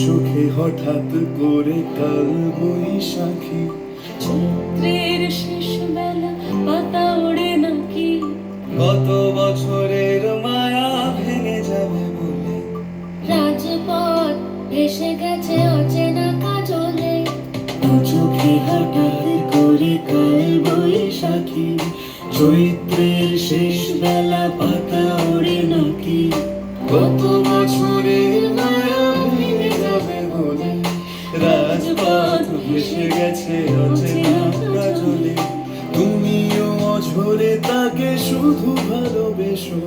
চোখে হঠাৎ করে কাল বৈশাখী চৈত্রের ভেসে গেছে অচেনা কাজলে। চোখে হঠাৎ করে কাল বৈশাখী। চৈত্রের শেষ বেলা পাতা ওড়ে নাকি। গত বছরের মায়া ভেঙে যাবে বলে। রাজপথ ভেসে গেছে অচেনা কাজলে। তুমিও অঝরে তাকে শুধু ভালোবেসো।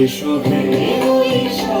এসো হে এসো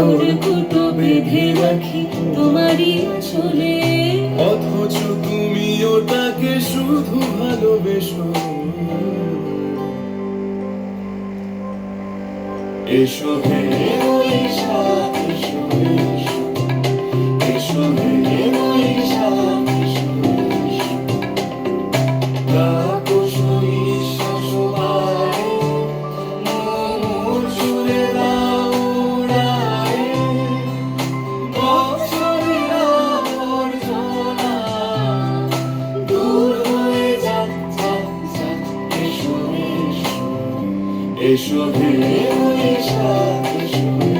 খড়কুটো বেঁধে রাখি তোমারই চলে অথচ তুমি ওটাকে শুধু ভালোবেসো। এসো হে এসো। এসো বৈশাখ এসো।